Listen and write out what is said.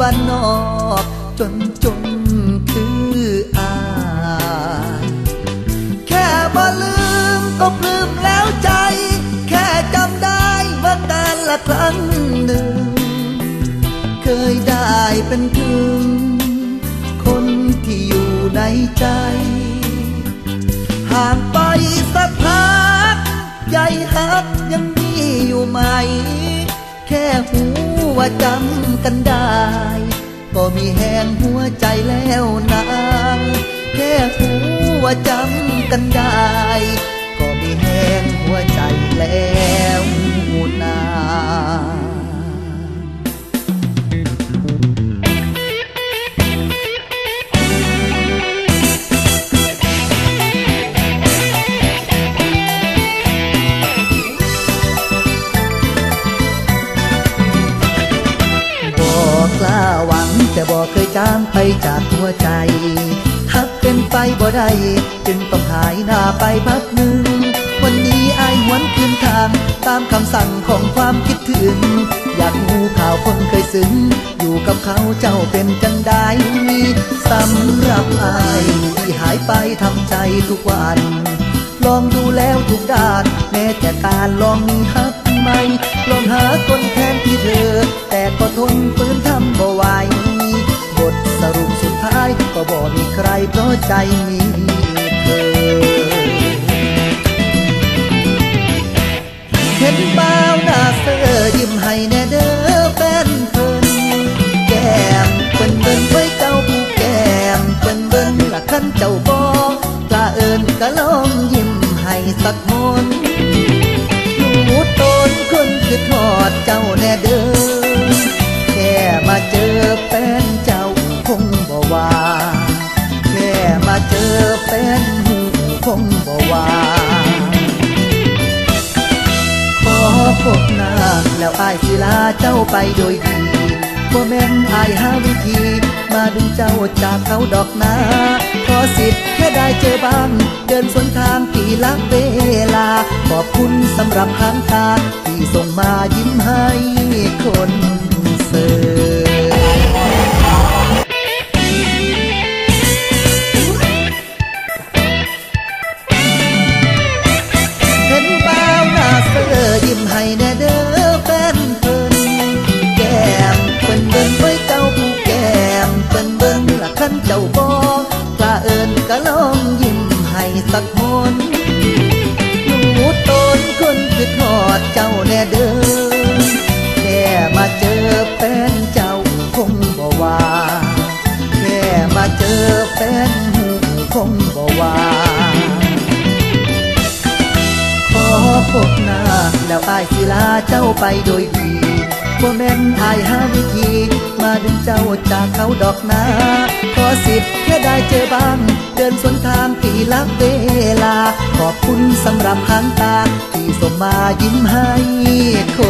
บ้านนอกจนจนคืออายแค่บ่ลืมก็ปลื้มแล้วใจ แค่จำได้ว่าการละครั้งหนึ่ง เคยได้เป็นถึงคนที่อยู่ในใจ ห่างไปสักพักใจฮักยังมีอยู่ไหม แค่หูว่าจำกันได้ ก็มีแหงหัวใจแล้วนาแค่หัวจำกันได้ เคยจางไปจากหัวใจหักเป็นไปบ่ได้จึงต้องหายหน้าไปพักหนึ่ง วันนี้อายหวนคืนทาง ตามคำสั่งของความคิดถึง อยากหูข่าวคนเคยซึ้ง อยู่กับเขาเจ้าเป็นจังได้สำหรับอายที่หายไปทำใจทุกวัน ลองดูแล้วทุกด้าน แม้แต่การลองมีฮักไหมลองหาคน ก็บอกมีใครเพราะใจมีเธอ เห็นบ่าวหน้าเสือยิ้มให้แน่เด้อแฟนเพิ่นแก้มเปิ้นเบิ้นไว้เจ้าผู้แก้มเปิ้นเบิ้นละคันเจ้าบอกกล้าเอิญก็ลองยิ้มให้สักมนหนูตนคนคือทอดเจ้าแน่เด้อ พบหน้าแล้วอายศิลาเจ้าไปโดยดีบ่แม่นอายหาวิธี มาดึงเจ้าจากเขาดอกนาขอสิทธิ์แค่ได้เจอบ้าง เดินสวนทางกี่ลักเวลา ขอบคุณสำหรับทางตาที่ส่งมายิ้มให้คนเสิร์ ก็ลองยิ้มให้สักมนหนูตนคนคือทอดเจ้าแน่เด้อแค่มาเจอแฟนเจ้าคงบ่ว่าแค่มาเจอแฟนหูคงบ่ว่าขอพบหน้าแล้วอายสิลาเจ้าไปโดยดี บ่แม่นอายหาวิธี มาดึงเจ้าจากเขาดอกนาขอสิบแค่ได้เจอบ้าง เดินสวนทางที่ลักเวลา ขอบคุณสำหรับหางตา ที่ส่งมายิ้มให้คน